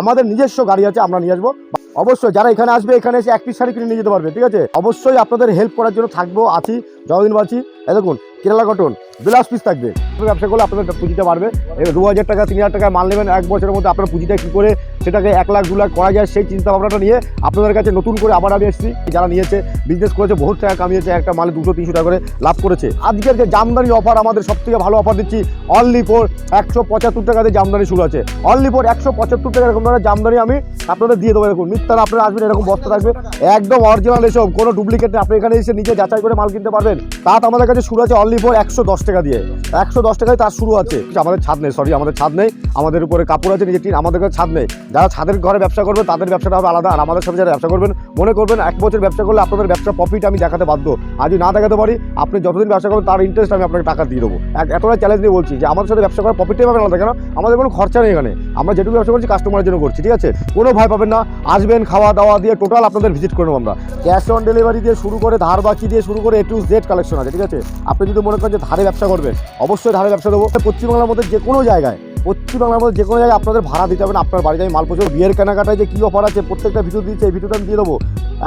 আমাদের নিজস্ব গাড়ি আছে, আমরা নিয়ে আসব। অবশ্যই যারা এখানে আসবে, এখানে এসে এক পিস শাড়ি কিনে নিয়ে যেতে পারবে, ঠিক আছে? অবশ্যই আপনাদের হেল্প করার জন্য থাকব, আছি, যতদিন বাঁচি। এ দেখুন, কেরালা কটন বিলাস পিস থাকবে। ব্যবসা করলে আপনাদের পুঁজিটা বাড়বে। দু হাজার টাকা, তিন হাজার টাকা মাল নেবেন, এক বছরের মধ্যে আপনার পুঁজিটা কী করে সেটাকে এক লাখ দু লাখ করা যায় সেই চিন্তা ভাবনাটা নিয়ে আপনাদের কাছে নতুন করে আবার আমি এসেছি। যারা নিয়েছে বিজনেস করেছে, বহুত টাকা কামিয়েছে, একটা মালে দুশো, তিনশো টাকা করে লাভ করেছে। আজকের যে জামদানি অফার আমাদের সব থেকে ভালো অফার দিচ্ছি অনলি ফোর একশো পঁচাত্তর টাকাতে জামদানি শুরু আছে। অনলি ফোর একশো পঁচাত্তর টাকা এরকম ধরনের জামদানি আমি আপনাদের দিয়ে দেবো এরকম। মিথ্যার আপনারা আসবেন, এরকম বস্তা থাকবে। একদম অরিজিনাল এসব, কোনো ডুপ্লিকেট আপনি এখানে এসে নিজে যাচাই করে মাল কিনতে পারবেন। তাত আমাদের কাছে শুরু আছে অনলি ফোর একশো দশ টাকা দিয়ে। একশো দশ টাকায় তার শুরু আছে। আমাদের ছাদ নেই সরি আমাদের ছাদ নেই। আমাদের উপরে কাপড় আছে, নিজের টিন, আমাদের কাছে ছাদ নেই। যারা ছাদের ঘরে ব্যবসা করবে, তাদের ব্যবসাটা হবে আলাদা। আর আমাদের সাথে যারা ব্যবসা করবেন, মনে করবেন এক বছর ব্যবসা করলে আপনাদের ব্যবসা প্রফিট আমি দেখাতে বাধ্য। আর যদি না দেখাতে পারি, আপনি যতদিন ব্যবসা করবেন, তার ইন্টারেস্ট আমি আপনাকে টাকা দিয়ে দেবো। এতটা চ্যালেঞ্জ দিয়ে বলছি যে, আমাদের সাথে ব্যবসা করার প্রফিটটাই পাবেন আলাদা। কেন? আমাদের কোনো খরচা নেই এখানে। আমরা যেটুকু ব্যবসা করছি কাস্টমারের জন্য করছি, ঠিক আছে? কোনো ভয় পাবেন না। আসবেন, খাওয়া দাওয়া দিয়ে টোটাল আপনাদের ভিজিট করে নেব আমরা। ক্যাশ অন ডেলিভারি দিয়ে শুরু করে, ধার বাকি দিয়ে শুরু করে এ টু জেড কালেকশন আছে, ঠিক আছে? আপনি যদি মনে করেন যে ধারে ব্যবসা করবেন, অবশ্যই ধারে ব্যবসা দেবো। পশ্চিমবাংলার মধ্যে যে কোনো জায়গায় পশ্চিমবাংলার মধ্যে যে কোনো জায়গায় আপনাদের ভাড়া দিতে হবে না। আপনার বাড়িতে আমি মাল পৌঁছবো, বিয়ের কেনাকাটায় যে কী অফার আছে, প্রত্যেকটা ভিডিও দিচ্ছে এই ভিডিওটা আমি দিয়ে দেবো।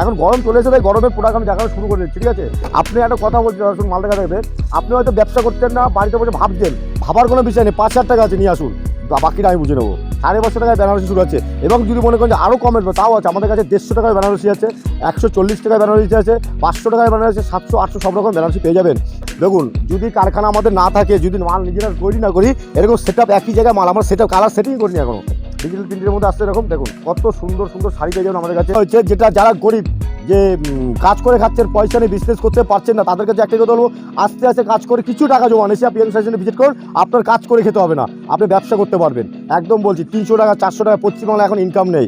এখন গরম চলে এসে তাই গরমের প্রোডাক্ট আমি দেখানো শুরু করে দিচ্ছি, ঠিক আছে? আপনি একটা কথা বলছি আসুন মাল দেখা দেখবে আপনি হয়তো ব্যবসা করছেন না, বাড়িতে বসে ভাবছেন, ভাবার কোনো বিষয় নেই, পাঁচ হাজার টাকা আছে, নিয়ে আসুন। বাকিটা আমি বুঝে নেব। সাড়ে পাঁচশো টাকায় বেনারসি শুরু আছে। এবং যদি মনে করেন যে আরও কমের তাও আছে। আমাদের কাছে দেড়শো টাকায় বেনারসি আছে, একশো চল্লিশ টাকায় বেনারসি আছে, পাঁচশো টাকায় বেনারসি সাতশো, আটশো সব রকম বেনারসি পেয়ে যাবেন। দেখুন, যদি কারখানা আমাদের না থাকে, যদি মাল নিজেরা তৈরি না করি, এরকম সেট একই জায়গায় মাল, আমরা সেট কালার সেটিং করিনি এখনও। ডিজিটাল প্রিন্টের মধ্যে আসছে এরকম, দেখুন, কত সুন্দর সুন্দর শাড়ি পেয়ে যাবেন আমাদের কাছে। হচ্ছে যেটা যারা গরিব যে কাজ করে খাচ্ছেন পয়সা নিয়ে বিজনেস করতে পারছেন না তাদের কাছে একটা কথা বলব, আস্তে আস্তে কাজ করে কিছু টাকা জমান এসে আপনি সেশনে ভিজিট করুন, আপনার কাজ করে খেতে হবে না, আপনি ব্যবসা করতে পারবেন। একদম বলছি, তিনশো টাকা, চারশো টাকা পশ্চিমবাংলা এখন ইনকাম নেই।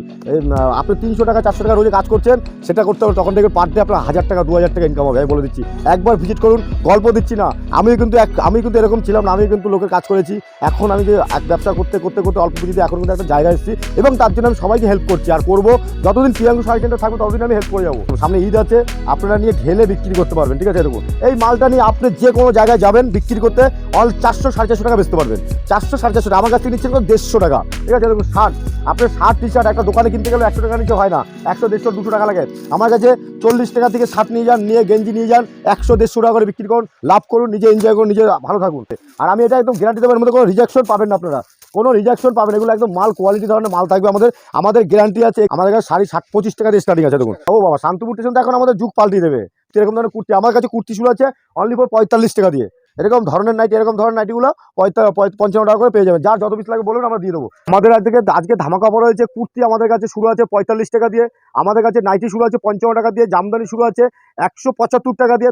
আপনি তিনশো টাকা, চারশো টাকা রোজে কাজ করছেন, সেটা করতে হবে, তখন থেকে পার ডে আপনার হাজার টাকা, দু হাজার টাকা ইনকাম হবে, আমি বলে দিচ্ছি। একবার ভিজিট করুন, গল্প দিচ্ছি না আমি কিন্তু এক আমি কিন্তু এরকম ছিলাম না আমি কিন্তু লোকের কাজ করেছি, এখন আমি যে এক ব্যবসা করতে করতে করতে অল্প পুঁজিতে এখন কিন্তু একটা জায়গায় এসেছি, এবং তার জন্য আমি সবাইকে হেল্প করছি, আর করব, যতদিন প্রিয়াঙ্গু সাড়ে থাকবে, ততদিন আমি হেল্প করে যাব। সামনে ঈদ আছে, আপনারা নিয়ে ঢেলে বিক্রি করতে পারবেন, ঠিক আছে? এরকম এই মালটা নিয়ে আপনি যে কোনো জায়গায় যাবেন, বিক্রি করতে অল চারশো, সাড়ে চারশো টাকা বেচতে পারবেন। চারশো, সাড়ে চারশো টাকা। আমার কাছ থেকে নিচ্ছেন দেড়শো টাকা, ঠিক আছে? দেখুন শার্ট আপনি শার্ট টি শার্ট একটা দোকানে কিনতে গেলে একশো টাকা নিচে হয় না, একশো, দেড়শো, দুশো টাকা লাগে। আমার কাছে চল্লিশ টাকা থেকে শার্ট নিয়ে যান, নিয়ে গেঞ্জি নিয়ে যান, একশো, দেড়শো টাকা করে বিক্রি করুন, লাভ করুন, নিজে এনজয় করুন, নিজে ভালো থাকুন। আর আমি এটা একদম গ্যারান্টি দেবেন মধ্যে কোনো রিজেকশন পাবেন না আপনারা। কোনো রিজেকশন পাবেন এগুলো একদম মাল কোয়ালিটি ধরনের মাল থাকবে আমাদের। আমাদের গ্যারান্টি আছে, আমাদের কাছে শাড়ি ষাট পঁচিশ টাকা দিয়ে স্টার্টিং আছে, দেখুন। ও বাবা শান্তিপুর স্টেশন তো এখন আমাদের যুগ পাল্টিয়ে দেবে। সেরকম ধরনের কুর্তি, আমার কাছে কুর্তি শুরু আছে অনলি ফর পঁয়তাল্লিশ টাকা দিয়ে। এরকম ধরনের নাইটি এরকম ধরনের নাইটিগুলো পঞ্চান্ন টাকা করে পেয়ে যাবেন। যার যত পিস লাগে বলুন আমরা দিয়ে দেবো। আমাদের আজকে আজকে ধামাকা পড়া হয়েছে কুর্তি আমাদের কাছে শুরু আছে পঁয়তাল্লিশ টাকা দিয়ে। আমাদের কাছে নাইটি শুরু আছে পঞ্চান্ন টাকা দিয়ে, জামদানি শুরু আছে একশো পঁচাত্তর টাকা দিয়ে।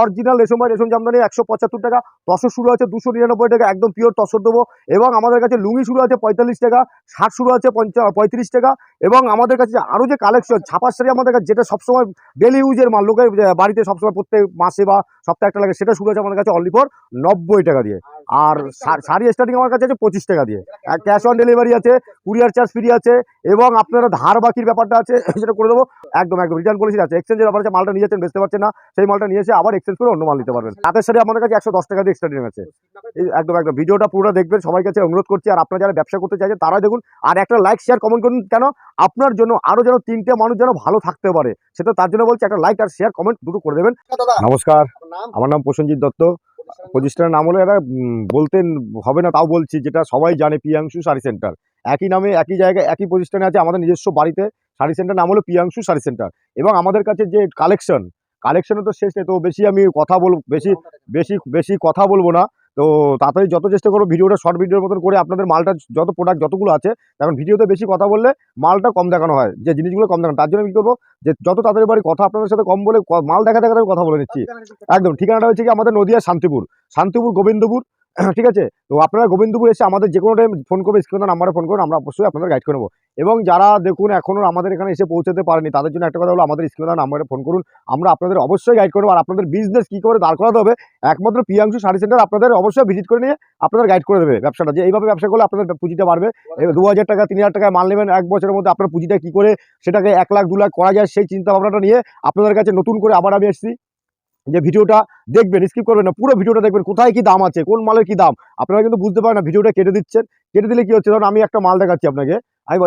অরিজিনাল রেশম বা রেশম জামদানি একশো পঁচাত্তর টাকা, তসর শুরু আছে দুশো নিরানব্বই টাকা, একদম পিওর তসর দেবো। এবং আমাদের কাছে লুঙ্গি শুরু আছে পঁয়তাল্লিশ টাকা, শার্ট শুরু আছে পঞ্চা, পঁয়ত্রিশ টাকা। এবং আমাদের কাছে আরও যে কালেকশন ছাপার শাড়ি আমাদের কাছে, যেটা সবসময় ডেলি ইউজের মাল, লোকের বাড়িতে সবসময় প্রত্যেক মাসে বা সপ্তাহে একটা লাগে, সেটা শুরু আছে আমাদের কাছে অনলি নব্বই টাকা দিয়ে। আর শা- শাড়ি স্টার্টিং আমার কাছে আছে পঁচিশ টাকা দিয়ে। ক্যাশ অন ডেলিভারি আছে কুরিয়ার চার্জ ফ্রি আছে এবং আপনারা ধার বাকির ব্যাপারটা আছে সেটা করে দেবো। একদম একদম রিটার্ন পলিসি আছে। এক্সচেঞ্জের ব্যাপার আছে মালটা নিয়ে যাচ্ছেন বেচতে পারছেন না সেই মালটা নিয়ে এসে আবার এক্সচেঞ্জ করে অন্য মাল নিতে পারবেন। তাদের সাথে আমাদের কাছে একশো দশ টাকা দিয়ে স্টার্টিং আছে। একদম একদম। ভিডিওটা পুরো দেখবেন সবাই কাছে অনুরোধ করছি। আর আপনারা যারা ব্যবসা করতে চাইছেন তারা দেখুন। আর একটা লাইক শেয়ার কমেন্ট করুন কেন? আপনার জন্য আরও যেন তিনটে মানুষ যেন ভালো থাকতে পারে সেটা তার জন্য বলছি। একটা লাইক আর শেয়ার কমেন্ট দুটো করে দেবেন। নমস্কার। আমার নাম প্রসেনজিৎ দত্ত। প্রতিষ্ঠানের নাম হলে উম, বলতে হবে না তাও বলছি যেটা সবাই জানে পিয়াংশু শাড়ি সেন্টার। একই নামে একই জায়গায় একই প্রতিষ্ঠানে আছে আমাদের নিজস্ব বাড়িতে শাড়ি সেন্টার নাম হলো পিয়াংশু শাড়ি সেন্টার। এবং আমাদের কাছে যে কালেকশন কালেকশনে তো শেষ নেই তো বেশি আমি কথা বলব বেশি বেশি বেশি কথা বলব না। তো তাড়াতাড়ি যত চেষ্টা করব ভিডিওটা শর্ট ভিডিওর মতন করে আপনাদের মালটা যত প্রোডাক্ট যতগুলো আছে এখন ভিডিওতে বেশি কথা বললে মালটা কম দেখানো হয় যে জিনিসগুলো কম দেখানো তার জন্য কী করব যে যত তাড়াতাড়ি বাড়ি কথা আপনাদের সাথে কম বলে মাল দেখা দেখাতে আমি কথা বলে নিচ্ছি। একদম ঠিকানাটা হচ্ছে কি আমাদের নদীয়া শান্তিপুর শান্তিপুর গোবিন্দপুর ঠিক আছে? তো আপনারা গোবিন্দপুর এসে আমাদের যে কোনো টাইম ফোন করবে স্ক্রিনের নাম্বারে ফোন করুন, আমরা অবশ্যই আপনাদের গাইড করে নেব। এবং যারা দেখুন এখনও আমাদের এখানে এসে পৌঁছাতে পারেনি, তাদের জন্য একটা কথা হলো আমাদের স্ক্রিনের নাম্বারে ফোন করুন, আমরা আপনাদের অবশ্যই গাইড করব আর আপনাদের বিজনেস কী করে দাঁড় করাতে হবে, একমাত্র পিয়াংশু শাড়ি সেন্টার আপনাদের অবশ্যই ভিজিট করে নিয়ে আপনাদের গাইড করে দেবে ব্যবসাটা। যে এইভাবে ব্যবসা করলে আপনাদের পুঁজিটা বাড়বে। দু হাজার টাকা, তিন হাজার টাকায় মাল নেবেন এক বছরের মধ্যে, আপনার পুঁজিটা কী করে সেটাকে এক লাখ, দু লাখ করা যায়, সেই চিন্তা ভাবনাটা নিয়ে আপনাদের কাছে নতুন করে আবার আমি এসেছি। যে ভিডিওটা দেখবেন স্কিপ করবেন না, পুরো ভিডিওটা দেখবেন কোথায় কি দাম আছে, কোন মালের কি দাম। আপনারা কিন্তু বুঝতে পারেন না, ভিডিওটা কেটে দিচ্ছেন। কেটে দিলে কি হচ্ছে? ধরুন আমি একটা মাল দেখাচ্ছি আপনাকে। আমি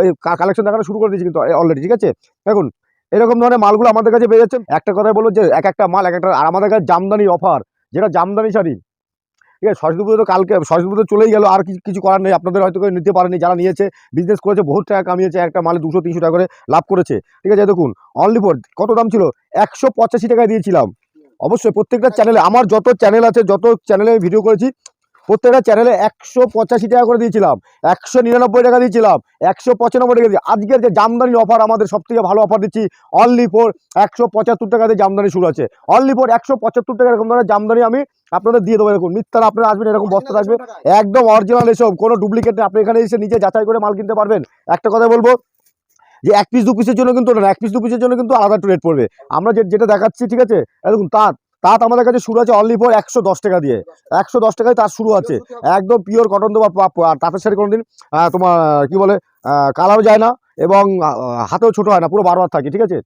কালেকশন দেখানো শুরু করে দিয়েছি কিন্তু অলরেডি ঠিক আছে? দেখুন, এরকম ধরনের মালগুলো আমাদের কাছে পেয়ে যাচ্ছেন। একটা কথাই বলব যে, এক একটা মাল, এক একটা, আর আমাদের কাছে জামদানি অফার যেটা জামদানি শাড়ি, ঠিক আছে? সরস্বতী পুজো তো কালকে, সরস্বতী পুজো চলেই গেল, আর কিছু কিছু করার নেই। আপনাদের হয়তো কেউ নিতে পারেনি, যারা নিয়েছে বিজনেস করেছে, বহুত টাকা কামিয়েছে, একটা মালে দুশো, তিনশো টাকা করে লাভ করেছে। ঠিক আছে, দেখুন অনলি ফর কত দাম ছিল? একশো পঁচাশি টাকায় দিয়েছিলাম। অবশ্যই প্রত্যেকটা চ্যানেলে আমার যত চ্যানেল আছে, যত চ্যানেলে আমি ভিডিও করেছি, প্রত্যেকটা চ্যানেলে একশো পঁচাশি টাকা করে দিয়েছিলাম, একশো নিরানব্বই টাকা দিয়েছিলাম, একশো পঁচানব্বই টাকা দিয়েছি আজকের যে জামদানি অফার আমাদের সব থেকে ভালো অফার দিচ্ছি অনলি ফোর একশো পঁচাত্তর টাকাতে জামদানি শুরু আছে। অনলি ফোর একশো পঁচাত্তর টাকা এরকম ধরনের জামদানি আমি আপনাদের দিয়ে দেবো। এরকম মিথ্যার আপনারা আসবেন, এরকম বস্তা থাকবে। একদম অরিজিনাল এসব, কোনো ডুপ্লিকেট আপনি এখানে এসে নিজে যাচাই করে মাল কিনতে পারবেন। একটা কথা বলব যে এক পিস দু পিসের জন্য কিন্তু না, এক পিস দু পিসের জন্য কিন্তু আলাদা একটু রেট পড়বে। আমরা যেটা দেখাচ্ছি, ঠিক আছে? এরকম দেখুন, তাঁত তাঁত আমাদের কাছে শুরু আছে অনলি ফর একশো দশ টাকা দিয়ে। একশো দশ টাকায় তাঁত শুরু আছে। একদম পিওর কটন দেওয়া আর তাঁতের শাড়ি কোনোদিন দিন তোমার, কি বলে কালারও যায় না এবং হাতেও ছোট হয় না, পুরো বারবার থাকে, ঠিক আছে?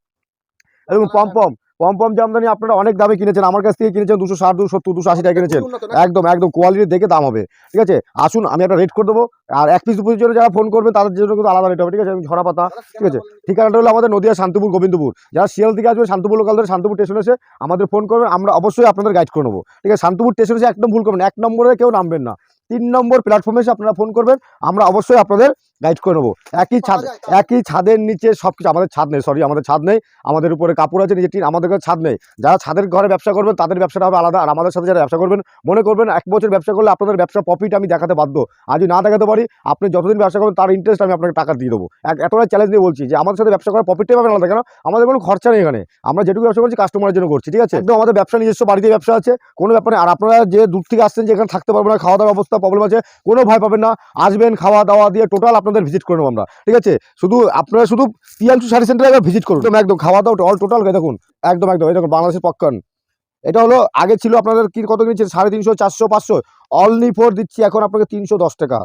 এরকম এবং পম্পম পম্পম জামদানি আপনারা অনেক দামে কিনেছেন। আমার কাছ থেকে কিনেছেন দুশো ষাট দুশো সত্তর দুশো আশি টাকা কিনেছেন। একদম একদম কোয়ালিটি দেখে দাম হবে। ঠিক আছে? আসুন আমি একটা রেট করে দেবো। আর এক পিস দু পিসের জন্য যারা ফোন করবেন তাদের জন্য কিন্তু আলাদা রেট হবে। ঠিক আছে? আমি ঝরা পাতা ঠিক আছে? ঠিকানাটা হলো আমাদের নদিয়া শান্তিপুর গোবিন্দপুর। যারা শিয়াল থেকে আসবে শান্তিপুর লোকাল ধরে শান্তিপুর স্টেশন এসে আমাদের ফোন করবেন। আমরা অবশ্যই আপনাদের গাইড করে নেব। ঠিক আছে? শান্তিপুর স্টেশন এসে একদম ভুল করবেন এক নম্বরে কেউ নামবেন না। তিন নম্বর প্ল্যাটফর্মে এসে আপনারা ফোন করবেন আমরা অবশ্যই আপনাদের গাইড করে নেব। একই ছাদ একই ছাদের নিচে সব কিছু আমাদের ছাদ নেই সরি আমাদের ছাদ নেই আমাদের উপরে কাপড় আছে নিজের টিন আমাদের কাছে ছাদ নেই। যারা ছাদের ঘরে ব্যবসা করবেন তাদের ব্যবসাটা হবে আলাদা আর আমাদের সাথে যারা ব্যবসা করবেন মনে করবেন এক বছর ব্যবসা করলে আপনাদের ব্যবসা প্রফিট আমি দেখাতে বাধ্য। আর যদি না দেখাতে পারি আপনি যতদিন ব্যবসা করবেন তার ইন্টারেস্ট আমি আপনাকে টাকা দিয়ে দেবো। এক এতটা চ্যালেঞ্জ দিয়ে বলছি যে আমাদের সাথে ব্যবসা করার প্রফিটটাই পাবেন আলাদা কেন? আমাদের কোনো খরচা নেই এখানে। আমরা যেটুকু ব্যবসা করছি কাস্টমারের জন্য করছি ঠিক আছে? একদম। আমাদের ব্যবসা নিজস্ব বাড়িতে ব্যবসা আছে কোনো ব্যাপার আর আপনারা যে দূর থেকে আসছেন যে এখানে থাকতে পারবেন না খাওয়া দাওয়ার অবস্থা প্রবলেম আছে কোনো ভয় পাবেন না। আসবেন খাওয়া দাওয়া দিয়ে টোটাল আপনাদের ভিজিট করে নেব আমরা। ঠিক আছে? শুধু আপনারা শুধু পিয়াংশু শাড়ি সেন্টারে একবার ভিজিট করুন। একদম খাওয়া দাওয়া অল টোটাল দেখুন। একদম একদম এই দেখুন বাংলাদেশের পক্ষণ এটা হলো আগে ছিল আপনাদের কি কত কিনছেন? সাড়ে তিনশো চারশো পাঁচশো। অনলি ফোর দিচ্ছি এখন আপনাকে তিনশো দশ টাকা।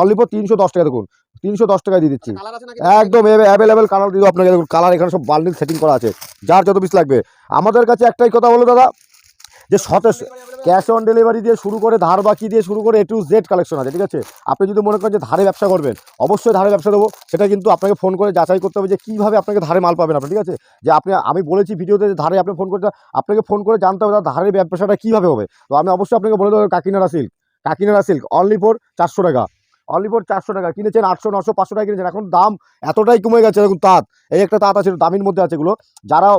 অনলি ফোর তিনশো দশ টাকা দেখুন। তিনশো দশ টাকায় দিয়ে দিচ্ছি। একদম অ্যাভেলেবেল কালার দিয়ে দেবো আপনাকে। দেখুন কালার এখানে সব বান্ডিল সেটিং করা আছে। যার যত পিস লাগবে। আমাদের কাছে একটাই কথা বলো দাদা যে সতেশ ক্যাশ অন ডেলিভারি দিয়ে শুরু করে ধার বাকি দিয়ে শুরু করে এ টু জেড কালেকশন আছে, ঠিক আছে? আপনি যদি মনে করেন যে ধারে ব্যবসা করবেন, অবশ্যই ধারে ব্যবসা দেবো। সেটা কিন্তু আপনাকে ফোন করে যাচাই করতে হবে যে কীভাবে আপনাকে ধারে মাল পাবেন আপনি, ঠিক আছে? যে আপনি, আমি বলেছি ভিডিওতে যে ধারে আপনি ফোন করতে, আপনাকে ফোন করে জানতে হবে তার ধারের ব্যবসাটা কীভাবে হবে। তো আমি অবশ্যই আপনাকে বলে দেবো Kakinada silk Kakinada silk only four চারশো টাকা। অনলি ফোর চারশো টাকা। কিনেছেন আটশো, নশো, পাঁচশো টাকা কিনেছেন। এখন দাম এতটাই কমে গেছে, দেখুন তাঁত। এই একটা তাঁত আছে, দামির মধ্যে আছে এগুলো। যারা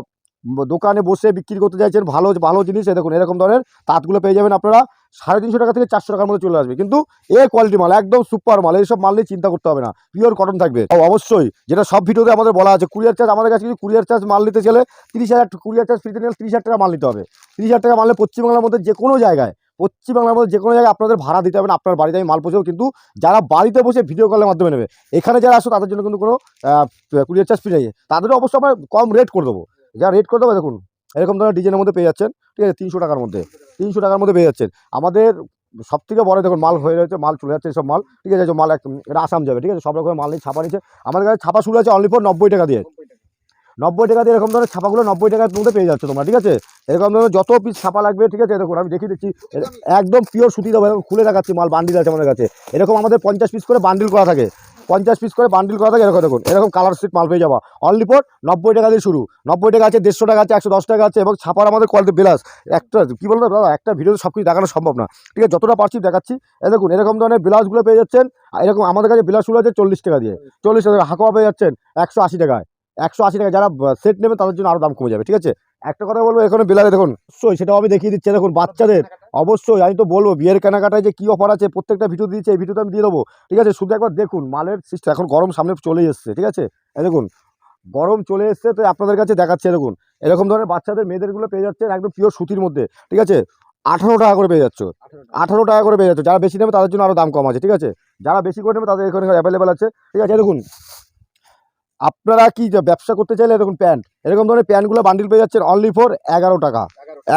দোকানে বসে বিক্রি করতে চাইছেন, ভালো ভালো জিনিস, এই দেখুন, এরকম ধরনের তাঁতগুলো পেয়ে যাবেন আপনারা। সাড়ে তিনশো টাকা থেকে চারশো টাকার মধ্যে চলে আসবে। কিন্তু এ কোয়ালিটি মাল, একদম সুপার মাল, এইসব মাল নিয়ে চিন্তা করতে হবে না। পিওর কটন থাকবে। অবশ্যই, যেটা সব ভিডিওতে আমাদের বলা আছে, কুরিয়ার চার্জ আমাদের কাছে যদি কুরিয়ার চার্জ মাল নিতে গেলে তিরিশ হাজার কুরিয়ার চার্জ ফ্রিতে নিলে তিরিশ হাজার টাকা মাল নিতে হবে। তিরিশ হাজার টাকা মালে পশ্চিমবাংলার মধ্যে যে কোনো জায়গায়, পশ্চিমবাংলার মধ্যে যে কোনো জায়গায় আপনাদের ভাড়া দিতে হবে না, আপনার বাড়িতে আমি মাল পৌঁছেও কিন্তু যারা বাড়িতে বসে ভিডিও কলের মাধ্যমে নেবে, এখানে যারা আসো তাদের জন্য কিন্তু কোনো কুরিয়ার চার্জ ফ্রি নেই। তাদেরও অবশ্যই আমরা কম রেট করে দেবো। যা রেট করে দেবো দেখুন। এরকম ধরনের ডিজাইনের মধ্যে পেয়ে যাচ্ছেন, ঠিক আছে, তিনশো টাকার মধ্যে। তিনশো টাকার মধ্যে পেয়ে যাচ্ছেন। আমাদের সব থেকে বড় দেখুন, মাল হয়ে রয়েছে, মাল চলে যাচ্ছে সব মাল, ঠিক আছে মাল একদম এটা আসাম যাবে, ঠিক আছে, সব রকমের মাল নিয়ে ছাপা নিচ্ছে। আমাদের কাছে ছাপা শুরু আছে অনলি ফর নব্বই টাকা দিয়ে। নব্বই টাকা দিয়ে এরকম ধরনের ছাপাগুলো নব্বই টাকার মধ্যে পেয়ে যাচ্ছে তোমরা, ঠিক আছে? এরকম ধরনের যত পিস ছাপা লাগবে, ঠিক আছে, দেখুন, আমি দেখিয়ে দিচ্ছি একদম পিওর সুতি দেবো এরকম খুলে দেখাচ্ছি মাল বান্ডিল আছে আমাদের কাছে। এরকম আমাদের পঞ্চাশ পিস করে বান্ডিল করা থাকে। পঞ্চাশ পিস করে বান্ডিল করা থাকে, এরকম দেখুন, এরকম কালার সিট মাল পেয়ে যাবা। অনলি ফর নব্বই টাকা দিয়ে শুরু। নব্বই টাকা আছে, দেড়শো টাকা আছে, একশো দশ টাকা আছে, এবং ছাপার আমাদের কোয়ালিটি বেলাস। একটা, কী বলতো দাদা, একটা ভিডিওতে সব কিছু দেখানো সম্ভব না। ঠিক আছে, যতটা পারছি দেখাচ্ছি। এ দেখুন, এরকম ধরনের ব্লাউজগুলো পেয়ে যাচ্ছেন এরকম আমাদের কাছে ব্লাউজ শুরু আছে চল্লিশ টাকা দিয়ে। চল্লিশ টাকা হাকোয়া পেয়ে যাচ্ছেন, একশো আশি টাকায়। একশো আশি টাকা যারা সেট নেবে তাদের জন্য আরও দাম কমে যাবে, ঠিক আছে? একটা কথা বলব, এখানে বিলালে দেখুন, অবশ্যই সেটাও আমি দেখিয়ে দিচ্ছি। দেখুন, বাচ্চাদের, অবশ্যই আমি তো বলব, বিয়ের কেনাকাটায় যে কী অফার আছে, প্রত্যেকটা ভিডিও দিয়েছে, এই ভিডিওতে আমি দিয়ে দেবো, ঠিক আছে? শুধু একবার দেখুন, মালের সিস্টেম এখন গরম সামনে চলে এসছে, ঠিক আছে? দেখুন, গরম চলে এসছে, তো আপনাদের কাছে দেখাচ্ছে দেখুন। এরকম ধরনের বাচ্চাদের, মেয়েদেরগুলো পেয়ে যাচ্ছে একদম পিওর সুতির মধ্যে, ঠিক আছে? আঠারো টাকা করে পেয়ে যাচ্ছ, আঠারো টাকা করে পেয়ে যাচ্ছে। যারা বেশি নেবে তাদের জন্য আরও দাম কম আছে, ঠিক আছে? যারা বেশি করে নেবে তাদের এখানে অ্যাভেলেবেল আছে, ঠিক আছে? দেখুন আপনারা কি ব্যবসা করতে চাইলে দেখুন প্যান্ট, এরকম ধরনের প্যান্টগুলো বান্ডিল পেয়ে যাচ্ছেন অনলি ফর এগারো টাকা।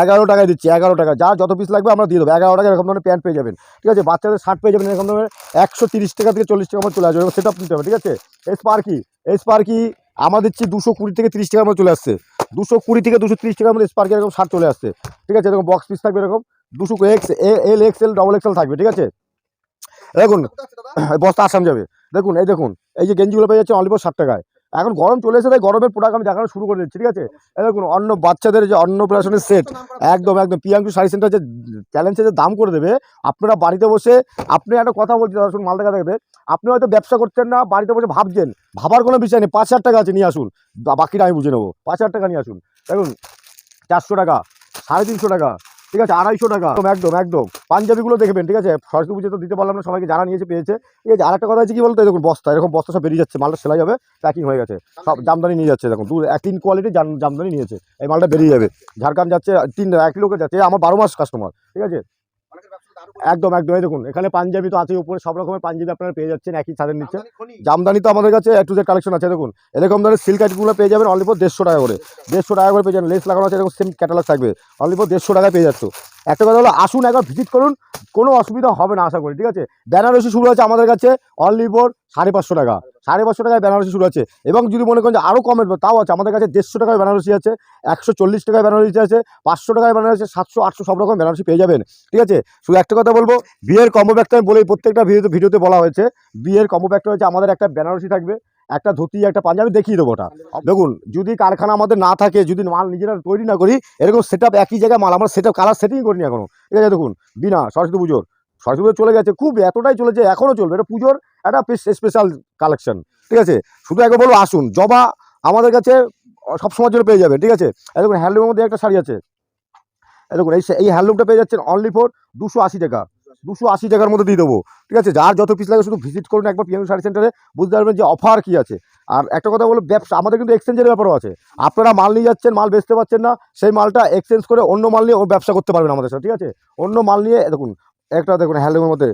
এগারো টাকায় দিচ্ছি, এগারো টাকা। যা যত পিস লাগবে আমরা দিয়ে দেবো। এগারো টাকা এরকম ধরনের প্যান্ট পেয়ে যাবেন। ঠিক আছে? বাচ্চাদের শার্ট পেয়ে যাবেন, এরকম ধরনের একশো তিরিশ টাকা থেকে চল্লিশ টাকা মতো চলে আসবে। সেটা নিতে হবে, ঠিক আছে? এই স্পার্কি এই স্পার্কি আমরা দিচ্ছি দুশো কুড়ি থেকে তিরিশ টাকার মতো চলে আসছে। দুশো কুড়ি থেকে দুশো তিরিশ টাকার মধ্যে স্পার্কি এরকম শার্ট চলে আসছে। ঠিক আছে? এরকম বক্স পিস থাকবে এরকম। দুশো X L X L double XL থাকবে, ঠিক আছে? দেখুন বস্তা আসাম যাবে। দেখুন, এই দেখুন, এই যে গেঞ্জিগুলো পেয়ে যাচ্ছে অনলি ষাট টাকায়। এখন গরম চলে এসে তাই গরমের প্রোডাক্ট আমি দেখানো শুরু করে দিচ্ছি ঠিক আছে? দেখুন অন্য বাচ্চাদের যে অন্নপ্রাশনের সেট একদম একদম পিয়াঙ্কু শাড়ি সেন্টার যে চ্যালেঞ্জে যে দাম করে দেবে আপনারা বাড়িতে বসে আপনি একটা কথা বলছেন শুনুন মাল দেখা দেখবে আপনি হয়তো ব্যবসা করছেন না বাড়িতে বসে ভাবছেন ভাবার কোনো বিষয় নেই পাঁচ হাজার টাকা আছে নিয়ে আসুন বাকিটা আমি বুঝে নেব পাঁচ হাজার টাকা নিয়ে আসুন। দেখুন চারশো টাকা সাড়ে তিনশো টাকা ঠিক আছে, আড়াইশো টাকা। একদম একদম পাঞ্জাবিগুলো দেখবেন ঠিক আছে? সরস্বতী পুজো তো দিতে পারলাম না, সবাইকে যারা নিয়েছে পেয়েছে। ঠিক আছে, আরেকটা কথা হচ্ছে কি বলতো দেখুন বস্তা, এরকম বস্তা সব বেরিয়ে যাচ্ছে, মালটা সেলাই যাবে প্যাকিং হয়ে গেছে। সব জামদানি নিয়ে যাচ্ছে, দেখুন দু এক তিন কোয়ালিটি জামদানি নিয়েছে। এই মালটা বেরিয়ে যাবে। ঝাড়খণ্ড যাচ্ছে, তিন, এক লোকের যাচ্ছে আমার বারো মাস কাস্টমার ঠিক আছে? একদম একদম। এই দেখুন এখানে পাঞ্জাবি তো আছে উপরে সব রকমের পাঞ্জাবি আপনারা পেয়ে যাচ্ছেন একই ছাদের নিচে। জামদানি তো আমাদের কাছে একটু যে কালেকশন আছে দেখুন। এরকম ধরনের সিল্ক আইটগুলো পেয়ে যাবেন অনলি ফর দেড়শো টাকা করে। দেড়শো টাকা করে পেয়ে যাবেন। লেস লাগানো আছে এরকম সেম ক্যাটালগ থাকবে। অনলি ফর দেড়শো টাকায় পেয়ে যাচ্ছ। একটা কথা হলো, আসুন একবার ভিজিট করুন, কোনো অসুবিধা হবে না আশা করি, ঠিক আছে? বেনারসি শুরু আছে আমাদের কাছে অনলি ফর সাড়ে পাঁচশো টাকা। সাড়ে পাঁচশো টাকায় বেনারসি শুরু আছে এবং যদি মনে করেন যে আরও কমের তাও আছে, আমাদের কাছে দেড়শো টাকায় বেনারসি আছে, একশো চল্লিশ টাকায় বেনারসি আছে, পাঁচশো টাকায় বেনারসি সাতশো, আটশো, সব রকম বেনারসি পেয়ে যাবেন, ঠিক আছে? শুধু একটা কথা বলব, বিয়ের কম্বো ব্যাগটা আমি বলেই, প্রত্যেকটা ভিডিওতে ভিডিওতে বলা হয়েছে, বিয়ের কম্বো ব্যাগটা হচ্ছে আমাদের একটা বেনারসি থাকবে। একটা ধুতি, একটা পাঞ্জাবি দেখিয়ে দেবো ওটা। দেখুন, যদি কারখানা আমাদের না থাকে, যদি মাল নিজেরা তৈরি না করি, এরকম সেট আপ একই জায়গায় মাল, আমরা সেট আপ কালার সেটিং করিনি এখনও। ঠিক আছে, দেখুন, বিনা, সরস্বতী পুজোর। সরস্বতী পুজো চলে গেছে, খুব এতটাই চলেছে এখনও চলবে। এটা পুজোর একটা স্পেশাল কালেকশন ঠিক আছে? শুধু একবার বলব, আসুন, জবা আমাদের কাছে সবসময়ের জন্য পেয়ে যাবে ঠিক আছে? দেখুন হ্যান্ডলুমের মধ্যে একটা শাড়ি আছে। দেখুন, এই এই হ্যান্ডলুমটা পেয়ে যাচ্ছেন অনলি ফোর দুশো আশি টাকা। দুশো আশি টাকার মধ্যে দিয়ে দেবো। ঠিক আছে? যার যত পিস লাগে শুধু ভিজিট করুন একবার পিএম শাড়ি সেন্টারে বুঝতে পারবেন যে অফার কী আছে। আর একটা কথা বলো ব্যবসা, আমাদের কিন্তু এক্সচেঞ্জের ব্যাপারও আছে। আপনারা মাল নিয়ে যাচ্ছেন, মাল বেচতে পারছেন না, সেই মালটা এক্সচেঞ্জ করে অন্য মাল নিয়ে ব্যবসা করতে পারবেন আমাদের সাথে, ঠিক আছে? অন্য মাল নিয়ে, দেখুন একটা দেখুন হ্যান্ডলুমের মধ্যে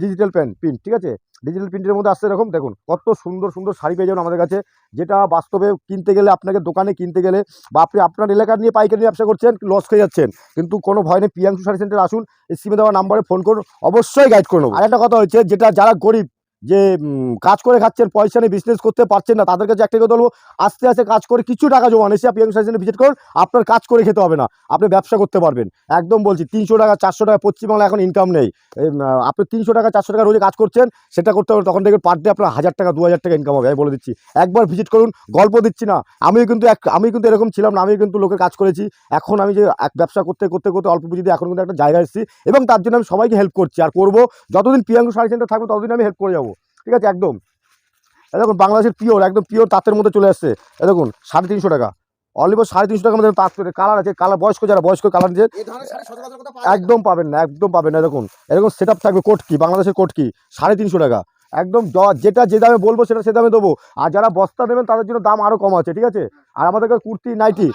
ডিজিটাল প্যান্ট প্রিন্ট, ঠিক আছে? ডিজিটাল প্রিন্টের মধ্যে আসছে এরকম, দেখুন, কত সুন্দর সুন্দর শাড়ি পেয়ে যাবেন আমাদের কাছে। যেটা বাস্তবে কিনতে গেলে, আপনাকে দোকানে কিনতে গেলে বা আপনি আপনার এলাকা নিয়ে পাইকারি ব্যবসা করছেন লস খেয়ে যাচ্ছেন। কিন্তু কোনো ভয় নেই, পিয়াংশু শাড়ি সেন্টার আসুন এই সিমে দেওয়া নাম্বারে ফোন করুন, অবশ্যই গাইড করুন আর একটা কথা হচ্ছে, যেটা যারা গরিব যে কাজ করে খাচ্ছেন, পয়সা নিয়ে বিজনেস করতে পারছেন না, তাদের কাছে একটা কথা বলব, আস্তে আস্তে কাজ করে কিছু টাকা জমান এসে পিএম সাইজেনে ভিজিট করুন, আপনার কাজ করে খেতে হবে না, আপনি ব্যবসা করতে পারবেন। একদম বলছি, তিনশো টাকা, চারশো টাকা পশ্চিমবাংলা এখন ইনকাম নেই। আপনি তিনশো টাকা, চারশো টাকা রোজে কাজ করছেন, সেটা করতে হবে, তখন থেকে পার ডে আপনার হাজার টাকা, দু হাজার টাকা ইনকাম হবে, আমি বলে দিচ্ছি। একবার ভিজিট করুন, গল্প দিচ্ছি না, আমিও কিন্তু এক আমি কিন্তু এরকম ছিলাম না, আমিও কিন্তু লোকের কাজ করেছি, এখন আমি যে এক ব্যবসা করতে করতে করতে অল্প পুঁজিতে এখন কিন্তু একটা জায়গায় এসেছি, এবং তার জন্য আমি সবাইকে হেল্প করছি, আর করব, যতদিন প্রিয়াঙ্কু শাড়ি সেন্টার থাকবে, ততদিন আমি হেল্প করে যাব। ঠিক আছে? একদম। দেখুন বাংলাদেশের পিওর একদম পিওর তাঁতের মধ্যে চলে আসছে। দেখুন সাড়ে তিনশো টাকা। অলিবর সাড়ে তিনশো টাকার মধ্যে তাঁত করে কালার আছে কালার বয়স্ক যারা বয়স্ক কালার যে। একদম পাবেন না একদম পাবেন না। দেখুন এরকম সেট থাকবে কোট কি বাংলাদেশের কোট কি সাড়ে তিনশো টাকা। একদম যেটা যে দামে বলব সেটা সে দামে দেবো। আর যারা বস্তা দেবেন, তাদের জন্য দাম আরও কম আছে, ঠিক আছে? আর আমাদের কাছে কুর্তি, নাইটি।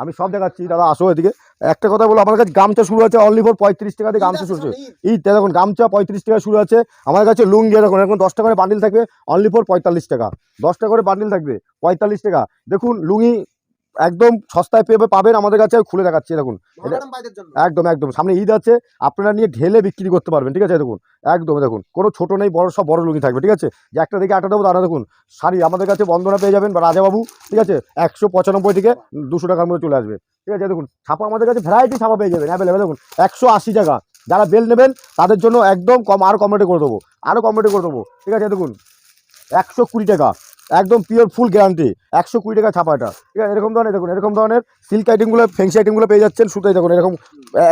আমি সব দেখাচ্ছি, দাদা, আসো এদিকে। একটা কথা বলো, আমার কাছে গামছা শুরু আছে অনলি ফোর পঁয়ত্রিশ টাকা দিয়ে গামছা শুরু ঈদ। ঈদ দেখুন, গামছা পঁয়ত্রিশ টাকা শুরু আছে। আমার কাছে লুঙ্গি এরকম দশ টাকা করে বান্ডিল থাকবে অনলি ফর পঁয়তাল্লিশ টাকা। দশটা করে বান্ডিল থাকবে, পঁয়তাল্লিশ টাকা। দেখুন, লুঙ্গি একদম সস্তায় পেয়ে পাবেন আমাদের কাছে খুলে দেখাচ্ছি দেখুন। একদম একদম। সামনে ঈদ আছে আপনারা নিয়ে ঢেলে বিক্রি করতে পারবেন ঠিক আছে দেখুন। একদম দেখুন। কোনো ছোট নেই বড় সব বড় লুঙ্গি থাকবে ঠিক আছে? যে একটা দেখে আটা দেবো তারা দেখুন শাড়ি আমাদের কাছে বন্দনা পেয়ে যাবেন বা রাজাবাবু ঠিক আছে? একশো পঁচানব্বই থেকে দুশো টাকার মধ্যে চলে আসবে ঠিক আছে দেখুন। ছাপা আমাদের কাছে ভ্যারাইটি ছাপা পেয়ে যাবেন অ্যাভেলেবেল দেখুন। একশো আশি টাকা। যারা বেল নেবেন তাদের জন্য একদম কম আরও কম রেটে করে দেবো আরও কম রেটে করে দেবো ঠিক আছে দেখুন। একশো কুড়ি টাকা। একদম পিওর ফুল গ্যারান্টি একশো কুড়ি টাকা ছাপাটা ঠিক আছে, এরকম ধরনের দেখুন, এরকম ধরনের সিল্ক আইটেমগুলো ফেন্সি আইটেমগুলো পেয়ে যাচ্ছেন সুতোই দেখুন, এরকম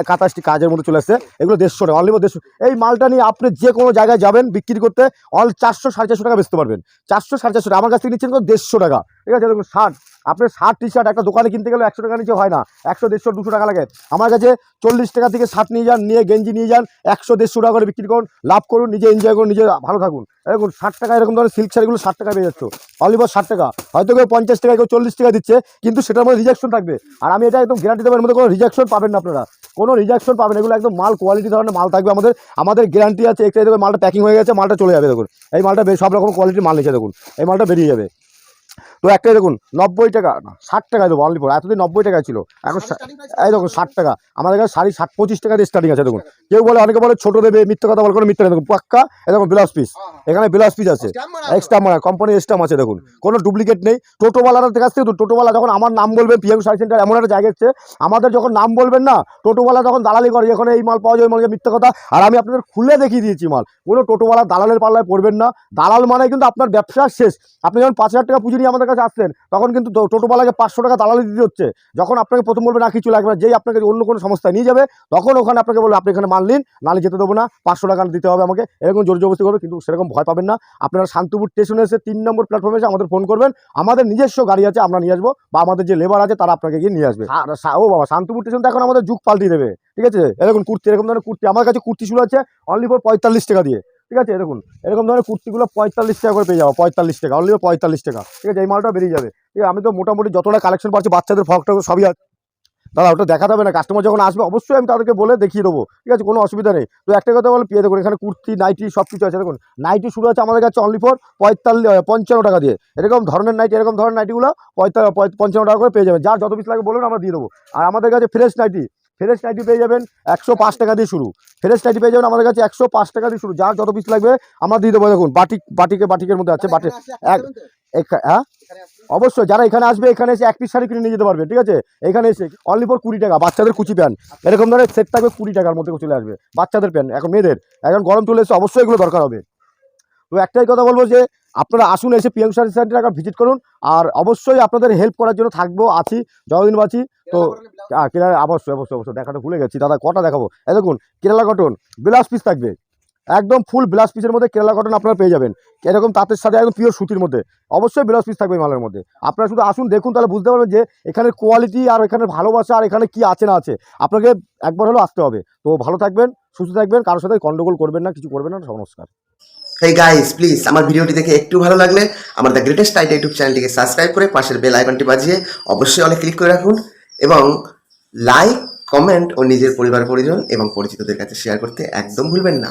কাতাশটি কাজের মধ্যে চলে আসছে। এগুলো দেড়শো টাকা অনলি দেড়শো এই মালটা নিয়ে আপনি যে কোনো জায়গায় যাবেন, বিক্রি করতে অল চারশো সাড়ে চারশো টাকা বেচতে পারবেন। চারশো সাড়ে চারশো টাকা, আমার কাছ থেকে নিচ্ছেন দেড়শো টাকা। ঠিক আছে, দেখুন শার্ট আপনার শার্ট টি শার্ট একটা দোকানে কিনতে গেলে একশো টাকা নিচে হয় না। একশো, দেড়শো, দুশো টাকা লাগে। আমার কাছে চল্লিশ টাকা থেকে শার্ট নিয়ে যান, নিয়ে গেঞ্জি নিয়ে যান, একশো, দেড়শো টাকা করে বিক্রি করুন, লাভ করুন, নিজে এনজয় করুন, নিজে ভালো থাকুন। দেখুন, ষাট টাকা এরকম ধরনের সিল্ক শাড়িগুলো ষাট টাকা পেয়ে যাচ্ছে। অলিভার ষাট টাকা। হয়তো কেউ পঞ্চাশ টাকা কেউ চল্লিশ টাকা দিচ্ছে, কিন্তু সেটার মধ্যে রিজেকশন থাকবে। আর আমি এটা একদম গ্যারান্টি দেবো, এর মধ্যে কোনো রিজেকশন পাবেন না আপনারা। কোনো রিজেকশন পাবেন এগুলো একদম মাল কোয়ালিটি ধরনের মাল থাকবে আমাদের। আমাদের গ্যারান্টি আছে একটা দেখবেন মালটা প্যাকিং হয়ে গেছে, মালটা চলে যাবে, দেখুন। এই মালটা সব রকম কোয়ালিটির মাল নিচে, দেখুন। এই মালটা বেরিয়ে যাবে। তো একটাই দেখুন, নব্বই টাকা, না, ষাট টাকায় দেবো অনলি ফোর এতদিন নব্বই টাকায় ছিল। এখন এই দেখুন, ষাট টাকা। আমাদের কাছে শাড়ি ষাট, পঁচিশ টাকা দিয়ে স্টার্টিং আছে, দেখুন। কেউ বলে, অনেকে বলে, ছোট দেবে, মিথ্যে কথা বলে, কোনো মিথ্যে দেখুন, পাক্কা। দেখুন ব্লাউজ পিস। এখানে ব্লাউজ পিস আছে। এক্সট্রা মানে কোম্পানি স্টাম আছে, দেখুন। কোনো ডুপ্লিকেট নেই। টোটোওয়ালার কাছ থেকে, টোটোওয়ালা যখন আমার নাম বলবেন পিএম সার্ভিস সেন্টার এমন একটা জায়গা হচ্ছে আমাদের যখন নাম বলবেন না, টোটোওয়ালা যখন দালালি করে যখন এই মাল পাওয়া যায়, ওই মালকে মিথ্যে কথা। আর আমি আপনাদের খুলে দেখিয়ে দিয়েছি মাল। কোনো টোটোওয়ালা দালালের পাল্লায় পড়বেন না। দালাল মানে কিন্তু আপনার ব্যবসা শেষ। আপনি যখন পাঁচ হাজার টাকা পুঁজি নিয়ে আমাদের কাছে আসছেন তখন কিন্তু টোটোওয়ালাকে পাঁচশো টাকা দালালি দিতে হচ্ছে। যখন আপনাকে প্রথম বলবে না কিছু লাগবে না। যেই আপনাকে অন্য কোনো সংস্থায় নিয়ে যাবে তখন ওখানে আপনাকে বলবে আপনি এখানে মাল নিন নালে যেতে দেবো না পাঁচশো টাকা দিতে হবে আমাকে। এরকম জোর জবস্তি করবে কিন্তু সেরকম ভয় পাবেন না। আপনারা শান্তিপুর স্টেশনে এসে তিন নম্বর প্ল্যাটফর্মে এসে আমাদের ফোন করবেন। আমাদের নিজস্ব গাড়ি আছে আমরা নিয়ে আসব বা আমাদের যে লেবার আছে তারা আপনাকে গিয়ে নিয়ে আসবে। ও বাবা শান্তিপুর স্টেশন তো এখন আমাদের যুগ পাল্টিয়ে দেবে ঠিক আছে? এরকম কুর্তি এরকম ধরনের কুর্তি আমার কাছে কুর্তি শুরু আছে অনলি ফর পঁয়তাল্লিশ টাকা দিয়ে। ঠিক আছে? দেখুন, এরকম ধরনের কুর্তিগুলো পঁয়তাল্লিশ টাকা করে পেয়ে যাব, পঁয়তাল্লিশ টাকা অনলি পঁয়তাল্লিশ টাকা। ঠিক আছে? এই মালটা বেরিয়ে যাবে। ঠিক আছে? আমি তো মোটামুটি যতটা কালেকশন পাচ্ছি, বাচ্চাদের ফক টক সবই আছে দাদা, ওটা দেখাতে হবে না। কাস্টমার যখন আসবে, অবশ্যই আমি তাদেরকে বলে দেখিয়ে দেবো। ঠিক আছে? কোনো অসুবিধা নেই। তো একটা কথা বলে পেয়ে দেখুন, এখানে কুর্তি নাইটি সব কিছু আছে। দেখুন নাইটি শুরু আছে আমাদের কাছে অনলি ফর পঁয়তাল্লিশ পঞ্চান্ন টাকা দিয়ে। এরকম ধরনের নাইটি এরকম ধরনের নাইটিগুলো পঁয়তাল্লিশ পঞ্চান্ন টাকা করে পেয়ে যাবেন যার যত পিস লাগে বলুন, আমরা দিয়ে দেবো। আর আমাদের কাছে ফ্রেশ নাইটি ফ্রেশ নাইটি পেয়ে যাবেন একশো পাঁচ টাকা দিয়ে শুরু। ফ্রেশ নাইটি পেয়ে যাবেন আমাদের কাছে একশো পাঁচ টাকা দিয়ে শুরু। যার যত পিস লাগবে আমরা দিয়ে দেবো। দেখুন বাটিক বাটিকে বাটিকের মধ্যে আছে বাটি এক- হ্যাঁ? অবশ্যই যারা এখানে আসবে এখানে এসে এক পিস শাড়ি কিনে নিয়ে যেতে পারবে ঠিক আছে? এখানে এসে অনলি ফর কুড়ি টাকা বাচ্চাদের কুচি প্যান্ট। এরকম ধরনের সেট থাকবে কুড়ি টাকার মধ্যে চলে আসবে বাচ্চাদের প্যান্ট এখন মেয়েদের। এখন গরম চলে এসে অবশ্যই এগুলো দরকার হবে। তো একটাই কথা বলব যে আপনারা আসুন এসে পিএম সার্ভিস সেন্টার একবার ভিজিট করুন আর অবশ্যই আপনাদের হেল্প করার জন্য থাকব আছি যতদিন বাঁচি তো কেরালা অবশ্যই অবশ্যই অবশ্যই দেখাটা ভুলে গেছি। দাদা, কটা দেখাবো? এই দেখুন, কেরালা কটন ব্লাউজ পিস থাকবে। একদম ফুল ব্লাউজ পিসের মধ্যে কেরালা কটন আপনারা পেয়ে যাবেন। এরকম তাঁতের সাথে একদম পিওর সুতির মধ্যে। অবশ্যই ব্লাউজ পিস থাকবে মালের মধ্যে। আপনারা শুধু আসুন, দেখুন, তাহলে বুঝতে পারবেন যে এখানের কোয়ালিটি আর এখানে ভালোবাসা আর এখানে কি আছে না আছে। আপনাকে একবার হলেও আসতে হবে। তো ভালো থাকবেন, সুস্থ থাকবেন, কারোর সাথে গন্ডগোল করবেন না, কিছু করবেন না, নমস্কার। হেই গাইস প্লিজ আমার ভিডিওটি দেখে একটু ভালো লাগলে আমার দ্য গ্রেটেস্ট আইডিয়া ইউটিউব চ্যানেলটিকে সাবস্ক্রাইব করে পাশের বেল আইকনটি বাজিয়ে অবশ্যই অনেক ক্লিক করে রাখুন। এবং লাইক কমেন্ট ও নিজের পরিবার পরিজন এবং পরিচিতদের কাছে শেয়ার করতে একদম ভুলবেন না।